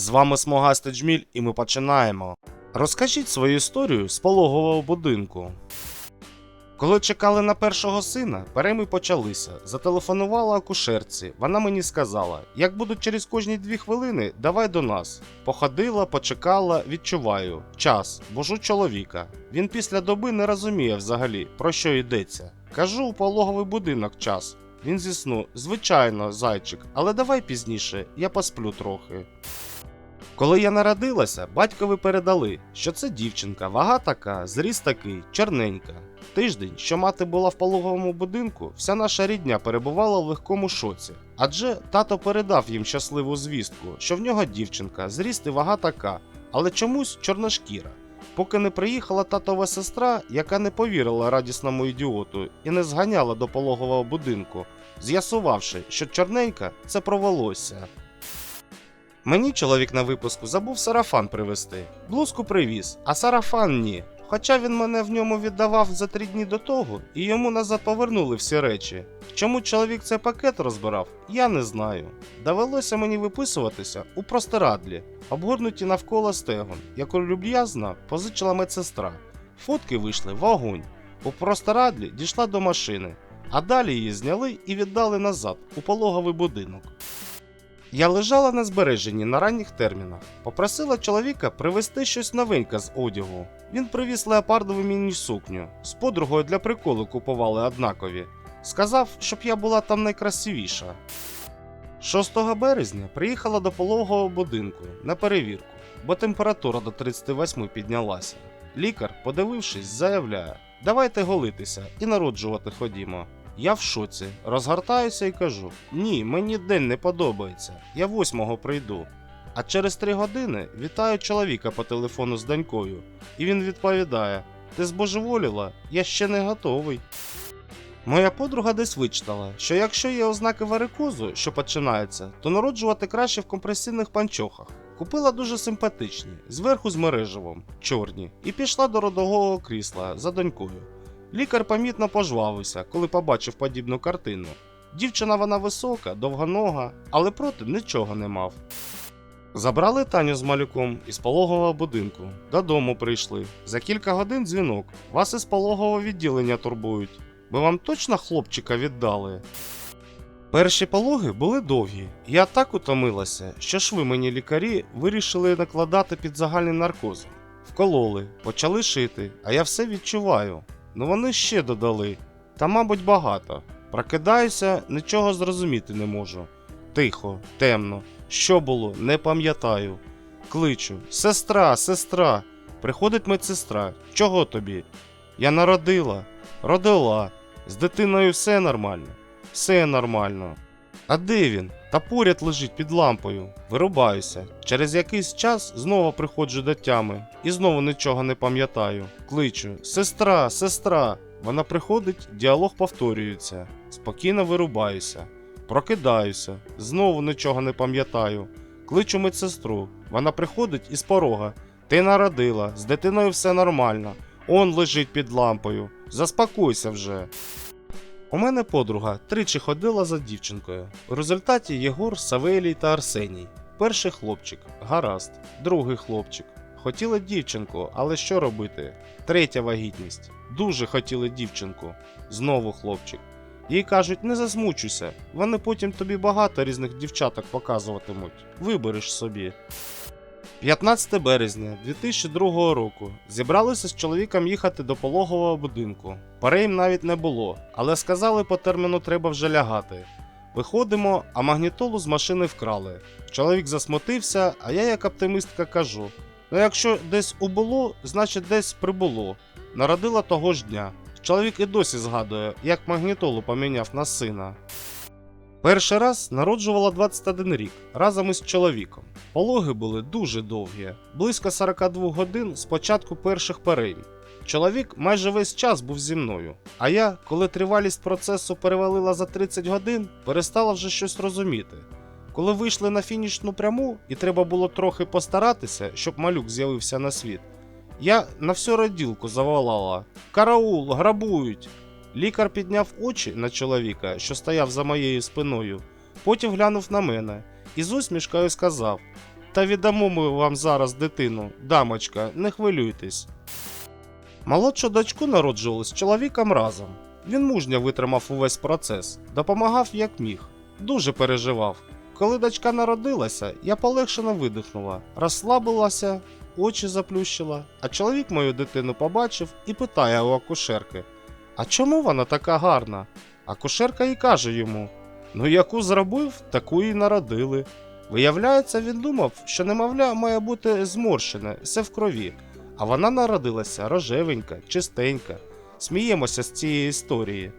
З вами Смугастий Джміль і ми починаємо. Розкажіть свою історію з пологового будинку. Коли чекали на першого сина, перейми почалися. Зателефонувала акушерці. Вона мені сказала: як будуть через кожні дві хвилини, давай до нас. Походила, почекала, відчуваю. Час, божу чоловіка. Він після доби не розуміє взагалі, про що йдеться. Кажу, у пологовий будинок час. Він зі сну, звичайно, зайчик, але давай пізніше, я посплю трохи. Коли я народилася, батькові передали, що це дівчинка, вага така, зріст такий, чорненька. Тиждень, що мати була в пологовому будинку, вся наша рідня перебувала в легкому шоці. Адже тато передав їм щасливу звістку, що в нього дівчинка, зріст і вага така, але чомусь чорношкіра. Поки не приїхала татова сестра, яка не повірила радісному ідіоту і не зганяла до пологового будинку, з'ясувавши, що чорненька це про волосся. Мені чоловік на випуску забув сарафан привезти. Блузку привіз, а сарафан ні. Хоча він мене в ньому віддавав за три дні до того, і йому назад повернули всі речі. Чому чоловік цей пакет розбирав, я не знаю. Довелося мені виписуватися у простирадлі, обгорнуті навколо стегон, яку люб'язно позичила медсестра. Фотки вийшли в огонь. У простирадлі дійшла до машини, а далі її зняли і віддали назад у пологовий будинок. Я лежала на збереженні на ранніх термінах. Попросила чоловіка привезти щось новеньке з одягу. Він привіз леопардову міні-сукню. З подругою для приколу купували однакові. Сказав, щоб я була там найкрасивіша. 6 березня приїхала до пологового будинку на перевірку, бо температура до 38 піднялася. Лікар, подивившись, заявляє: давайте голитися і народжувати ходімо. Я в шоці, розгортаюся і кажу: ні, мені день не подобається, я восьмого прийду. А через три години вітаю чоловіка по телефону з донькою, і він відповідає: Ти збожеволіла? Я ще не готовий. Моя подруга десь вичитала, що якщо є ознаки варикозу, що починається, то народжувати краще в компресивних панчохах. Купила дуже симпатичні, зверху з мереживом, чорні, і пішла до родового крісла за донькою. Лікар помітно пожвавився, коли побачив подібну картину. Дівчина вона висока, довгонога, але проти нічого не мав. Забрали Таню з малюком із пологового будинку. Додому прийшли. За кілька годин дзвінок. Вас із пологового відділення турбують. Ми вам точно хлопчика віддали. Перші пологи були довгі. Я так утомилася, що шви мені лікарі вирішили накладати під загальним наркозом. Вкололи, почали шити, а я все відчуваю. Ну вони ще додали. Та, мабуть, багато. Прокидаюся, нічого зрозуміти не можу. Тихо, темно. Що було, не пам'ятаю. Кличу: Сестра, сестра. Приходить медсестра. Чого тобі? Я народила, родила. З дитиною все нормально. Все нормально. А де він? Та поряд лежить під лампою. Вирубаюся. Через якийсь час знову приходжу до тями і знову нічого не пам'ятаю. Кличу: Сестра, сестра. Вона приходить, діалог повторюється. Спокійно вирубаюся. Прокидаюся, знову нічого не пам'ятаю. Кличу медсестру. Вона приходить із порога. Ти народила, з дитиною все нормально. Он лежить під лампою. Заспокойся вже. У мене подруга тричі ходила за дівчинкою. У результаті Єгор, Савелій та Арсеній. Перший хлопчик, гаразд, другий хлопчик. Хотіли дівчинку, але що робити? Третя вагітність. Дуже хотіли дівчинку. Знову хлопчик. Їй кажуть, не засмучуйся, вони потім тобі багато різних дівчаток показуватимуть. Вибереш собі. 15 березня 2002 року зібралися з чоловіком їхати до пологового будинку. Пари їм навіть не було, але сказали, по терміну треба вже лягати. Виходимо, а магнітолу з машини вкрали. Чоловік засмутився, а я, як оптимистка, кажу: ну якщо десь убуло, значить десь прибуло. Народила того ж дня. Чоловік і досі згадує, як магнітолу поміняв на сина. Перший раз народжувала 21 рік разом із чоловіком. Пологи були дуже довгі, близько 42 годин з початку перших парень. Чоловік майже весь час був зі мною. А я, коли тривалість процесу перевалила за 30 годин, перестала вже щось розуміти. Коли вийшли на фінішну пряму і треба було трохи постаратися, щоб малюк з'явився на світ, я на всю роділку заволала: Караул, грабують! Лікар підняв очі на чоловіка, що стояв за моєю спиною, потім глянув на мене і з усмішкою сказав: Та віддамо ми вам зараз дитину, дамочка, не хвилюйтесь. Молодшу дочку народжували з чоловіком разом. Він мужньо витримав увесь процес, допомагав як міг, дуже переживав. Коли дочка народилася, я полегшено видихнула, розслабилася, очі заплющила, а чоловік мою дитину побачив і питає у акушерки: А чому вона така гарна? Акушерка і каже йому: Ну, яку зробив, таку і народили. Виявляється, він думав, що немовля має бути зморщене, все в крові, а вона народилася рожевенька, чистенька. Сміємося з цієї історії.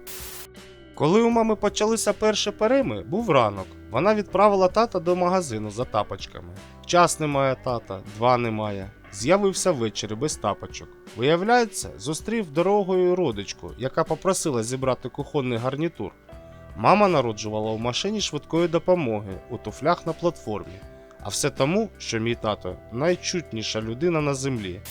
Коли у мами почалися перші перейми, був ранок. Вона відправила тата до магазину за тапочками. Час немає тата, два немає. З'явився ввечері без тапочок. Виявляється, зустрів дорогою родичку, яка попросила зібрати кухонний гарнітур. Мама народжувала в машині швидкої допомоги у туфлях на платформі. А все тому, що мій тато найчутніша людина на землі.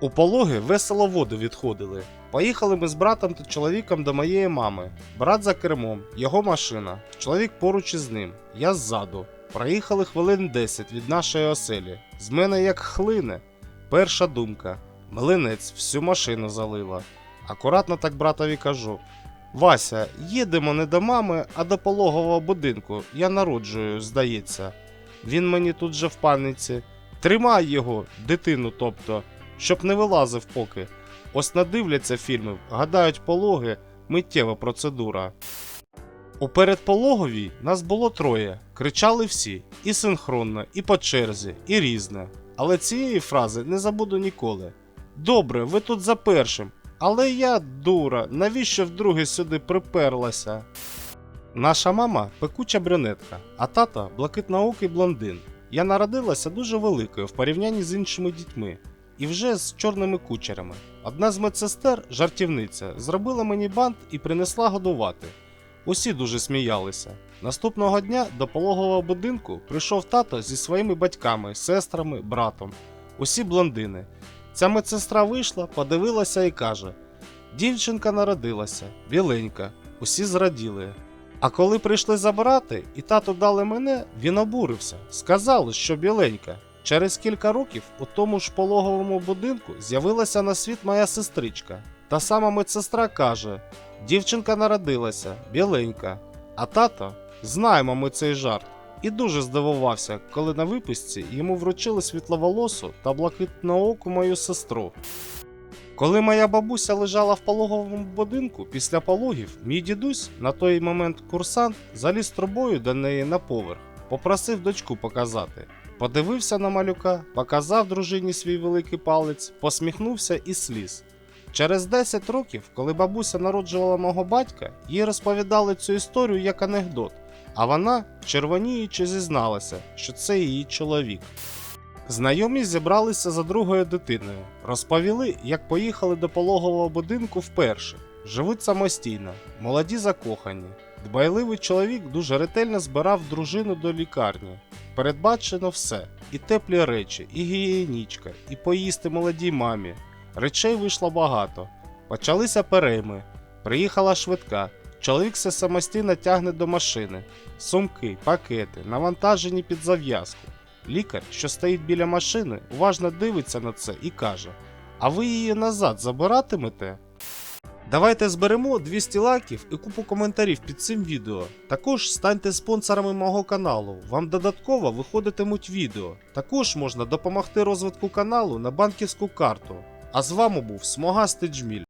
У пологи весело воду відходили. Поїхали ми з братом та чоловіком до моєї мами. Брат за кермом, його машина, чоловік поруч із ним, я ззаду. Проїхали хвилин 10 від нашої оселі. З мене як хлине. Перша думка: млинець всю машину залила. Акуратно так братові кажу: Вася, їдемо не до мами, а до пологового будинку. Я народжую, здається. Він мені тут же в паниці. Тримай його, дитину, тобто, щоб не вилазив поки. Ось надивляться фільми, гадають пологи, миттєва процедура. У передпологовій нас було троє. Кричали всі, і синхронно, і по черзі, і різне. Але цієї фрази не забуду ніколи. Добре, ви тут за першим, але я дура, навіщо вдруге сюди приперлася? Наша мама пекуча брюнетка, а тата блакитноокий блондин. Я народилася дуже великою в порівнянні з іншими дітьми, і вже з чорними кучерями. Одна з медсестер, жартівниця, зробила мені бант і принесла годувати. Усі дуже сміялися. Наступного дня до пологового будинку прийшов тато зі своїми батьками, сестрами, братом. Усі блондини. Ця медсестра вийшла, подивилася і каже: Дівчинка народилася, біленька, усі зраділи. А коли прийшли забирати, і тато дали мене, він обурився. Сказали, що біленька. Через кілька років у тому ж пологовому будинку з'явилася на світ моя сестричка. Та сама медсестра каже: дівчинка народилася, біленька. А тато знаємо ми цей жарт. І дуже здивувався, коли на виписці йому вручили світловолосу та блакитнооку мою сестру. Коли моя бабуся лежала в пологовому будинку після пологів, мій дідусь, на той момент курсант, заліз трубою до неї на поверх, попросив дочку показати. Подивився на малюка, показав дружині свій великий палець, посміхнувся і сліз. Через 10 років, коли бабуся народжувала мого батька, їй розповідали цю історію як анекдот, а вона, червоніючи, зізналася, що це її чоловік. Знайомі зібралися за другою дитиною, розповіли, як поїхали до пологового будинку вперше. Живуть самостійно, молоді закохані. Дбайливий чоловік дуже ретельно збирав дружину до лікарні. Передбачено все: і теплі речі, і гігієнічка, і поїсти молодій мамі. Речей вийшло багато. Почалися перейми. Приїхала швидка. Чоловік все самостійно тягне до машини. Сумки, пакети, навантажені під зав'язку. Лікар, що стоїть біля машини, уважно дивиться на це і каже: А ви її назад забиратимете? Давайте зберемо 200 лайків і купу коментарів під цим відео. Також станьте спонсорами мого каналу. Вам додатково виходитимуть відео. Також можна допомогти розвитку каналу на банківську карту. А з вами був Смогастий Джміль.